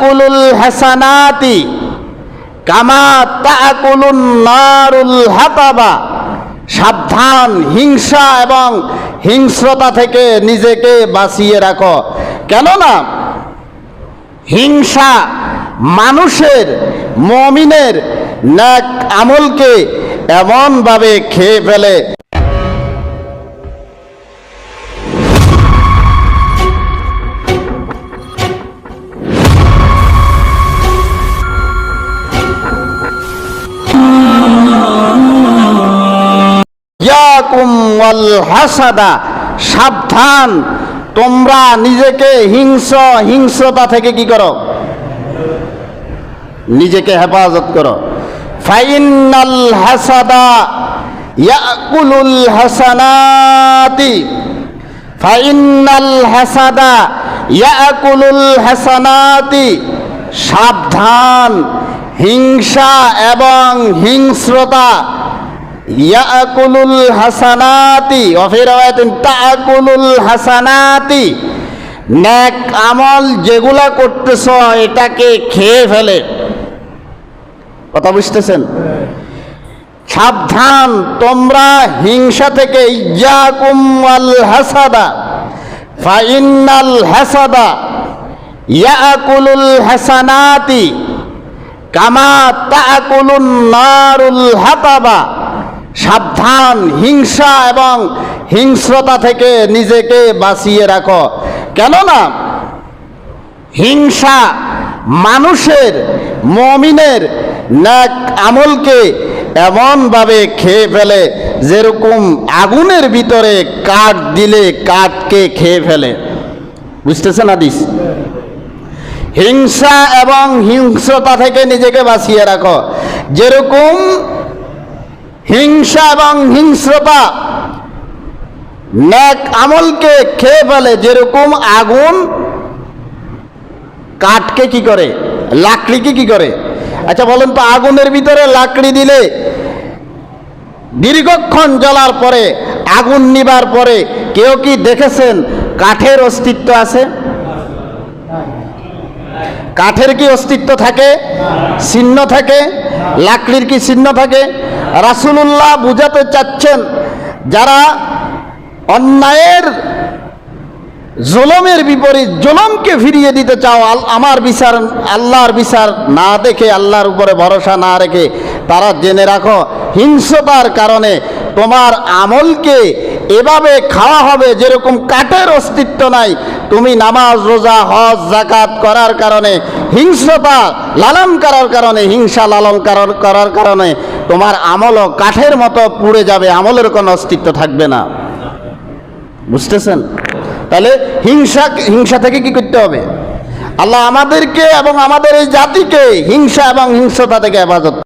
তাকুলুল হাসানাতি কামা তাকুলুন নারুল হাতাবা। সাবধান, হিংসা এবং হিংস্রতা থেকে নিজেকে বাঁচিয়ে রাখো। কেননা হিংসা মানুষের, মমিনের নাক আমলকে এমনভাবে খেয়ে ফেলে। হাসাদা, সাবধান। তোমরা নিজেকে হিংস হিংস্রতা থেকে কি করো? নিজেকে হেফাজত করো। ফাইনাল হাসাদা, ইয়াকুলুল হাসানাতি। ফাইনাল হাসাদা, ইয়াকুলুল হাসানাতি। সাবধান, হিংসা এবং হিংস্রতা ইয়াকুলুল হাসানাতি, অফির তাকুলুল হাসানাতি। ন্যাক আমল যেগুলা করতেছ, এটাকে খেয়ে ফেলে। কথা বুঝতেছেন? সাবধান, তোমরা হিংসা থেকে, ইয়াকুম আল হাসাদা ফাইনাল হাসাদা, ইয়াকুলুল হাসানাতি, কামা তাকুলুন নারুল হাতাবা। সাবধান, হিংসা এবং হিংস্রতা থেকে নিজেকে বাঁচিয়ে রাখো। কেননা হিংসা মানুষের, মমিনের নাক আমলকে এমনভাবে খেয়ে ফেলে যেরকম আগুনের ভিতরে কাঠ দিলে কাঠকে খেয়ে ফেলে। বুঝতেছেন আদিস হিংসা এবং হিংস্রতা থেকে নিজেকে বাঁচিয়ে রাখো। যেরকম হিংসা এবং হিংস্রতা। ন্যাক আমলকে খেয়ে ফেলে যেরকম আগুন, কাঠকে কি করে? লাকড়িকে কি করে? আচ্ছা বলেন তো, আগুনের ভিতরে লাকড়ি দিলে দীর্ঘক্ষণ জ্বলার পরে, আগুন নিবার পরে কেউ কি দেখেছেন কাঠের অস্তিত্ব আছে? কাঠের কি অস্তিত্ব থাকে? চিহ্ন থাকে। লাকড়ির কি চিহ্ন থাকে? রাসুলুল্লাহ বুঝাতে চাচ্ছেন, যারা অন্যায়ের জুলমের বিপরীত জুলমকে ফিরিয়ে দিতে চাও আমার বিচার, আল্লাহর বিচার না দেখে, আল্লাহর উপরে ভরসা না রেখে, তারা জেনে রাখো হিংসতার কারণে তোমার আমলকে এভাবে খাওয়া হবে যেরকম কাঠের অস্তিত্ব নাই। তুমি নামাজ, রোজা, হজ জাকাত করার কারণে, হিংস্রতা লালন করার কারণে, হিংসা লালন করার কারণে তোমার আমলও কাঠের মতো পুড়ে যাবে, আমলের কোনো অস্তিত্ব থাকবে না। বুঝতেছেন? তাহলে হিংসা হিংসা থেকে কি করতে হবে? আল্লাহ আমাদেরকে এবং আমাদের এই জাতিকে হিংসা এবং হিংস্রতা থেকে হেফাজত